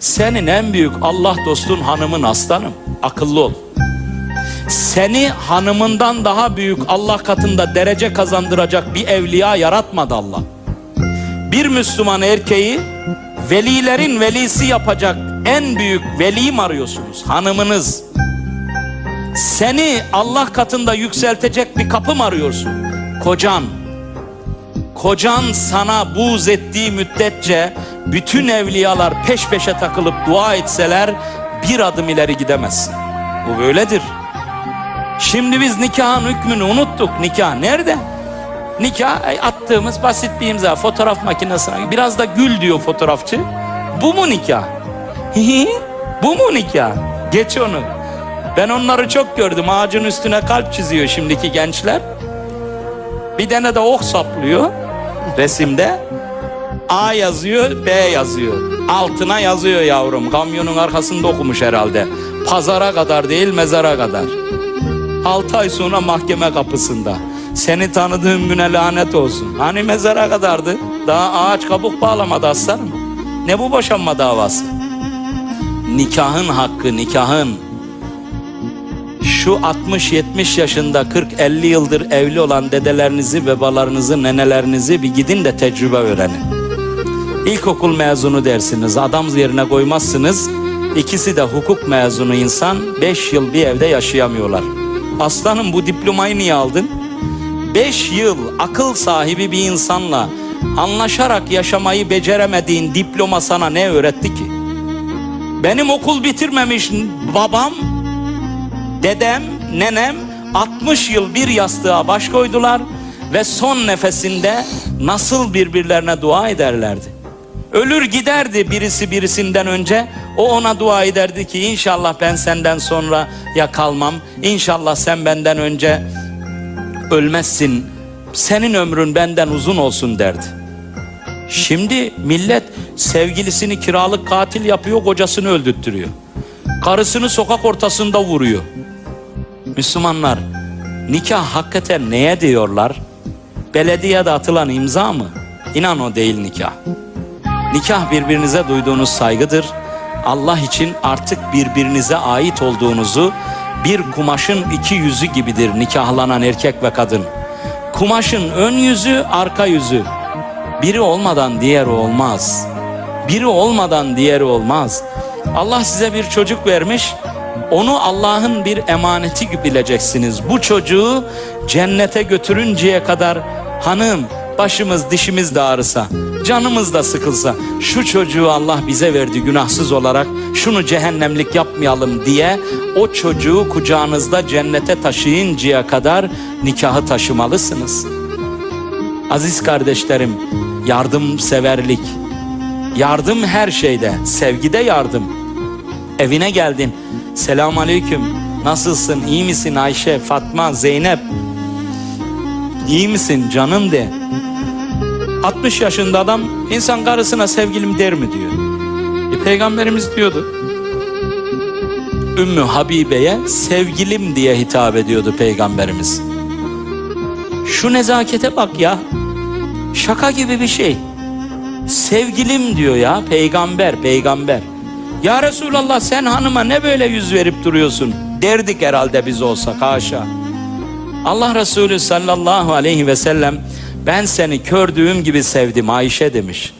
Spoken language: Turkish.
Senin en büyük Allah dostun hanımın aslanım. Akıllı ol. Seni hanımından daha büyük Allah katında derece kazandıracak bir evliya yaratmadı Allah. Bir Müslüman erkeği velilerin velisi yapacak en büyük veli arıyorsunuz? Hanımınız. Seni Allah katında yükseltecek bir kapı mı arıyorsun? Kocan. Kocan sana buğz ettiği müddetçe bütün evliyalar peş peşe takılıp dua etseler bir adım ileri gidemezsin. Bu böyledir. Şimdi biz nikahın hükmünü unuttuk. Nikah nerede? Nikah attığımız basit bir imza fotoğraf makinesine biraz da gül diyor fotoğrafçı. Bu mu nikah? Bu mu nikah? Geç onu. Ben onları çok gördüm. Ağacın üstüne kalp çiziyor şimdiki gençler. Bir tane de ok saplıyor resimde. A yazıyor, B yazıyor. Altına yazıyor yavrum. Kamyonun arkasında okumuş herhalde. Pazara kadar değil, mezara kadar. 6 ay sonra mahkeme kapısında. Seni tanıdığım güne lanet olsun. Hani mezara kadardı. Daha ağaç kabuk bağlamadı aslanım. Ne bu boşanma davası? Nikahın hakkı, nikahın. Şu 60-70 yaşında 40-50 yıldır evli olan dedelerinizi, babalarınızı, nenelerinizi bir gidin de tecrübe öğrenin. İlkokul mezunu dersiniz, adam yerine koymazsınız. İkisi de hukuk mezunu insan 5 yıl bir evde yaşayamıyorlar. Aslanım bu diplomayı niye aldın? 5 yıl akıl sahibi bir insanla anlaşarak yaşamayı beceremediğin diploma sana ne öğretti ki? Benim okul bitirmemiş babam, dedem, nenem 60 yıl bir yastığa baş koydular ve son nefesinde nasıl birbirlerine dua ederlerdi. Ölür giderdi birisi birisinden önce. O ona dua ederdi ki inşallah ben senden sonra ya kalmam. İnşallah sen benden önce ölmezsin. Senin ömrün benden uzun olsun derdi. Şimdi millet sevgilisini kiralık katil yapıyor, kocasını öldürttürüyor. Karısını sokak ortasında vuruyor. Müslümanlar nikah hakikaten neye diyorlar? Belediyede atılan imza mı? İnan o değil nikah. Nikah birbirinize duyduğunuz saygıdır. Allah için artık birbirinize ait olduğunuzu bir kumaşın iki yüzü gibidir nikahlanan erkek ve kadın. Kumaşın ön yüzü, arka yüzü. Biri olmadan diğeri olmaz. Biri olmadan diğeri olmaz. Allah size bir çocuk vermiş. Onu Allah'ın bir emaneti bileceksiniz. Bu çocuğu cennete götürünceye kadar hanım başımız dişimiz de ağrısa, canımız da sıkılsa şu çocuğu Allah bize verdi günahsız olarak şunu cehennemlik yapmayalım diye o çocuğu kucağınızda cennete taşıyıncaya kadar nikahı taşımalısınız. Aziz kardeşlerim, yardımseverlik, yardım her şeyde, sevgide yardım. Evine geldin, selam aleyküm, nasılsın, iyi misin Ayşe, Fatma, Zeynep? İyi misin canım de. 60 yaşında adam insan karısına sevgilim der mi diyor. E, peygamberimiz diyordu. Ümmü Habibe'ye sevgilim diye hitap ediyordu peygamberimiz. Şu nezakete bak ya. Şaka gibi bir şey. Sevgilim diyor ya peygamber peygamber. Ya Resulallah sen hanıma ne böyle yüz verip duruyorsun? Derdik herhalde biz olsak haşa. Allah Resulü sallallahu aleyhi ve sellem ben seni kördüğüm gibi sevdim Ayşe demiş.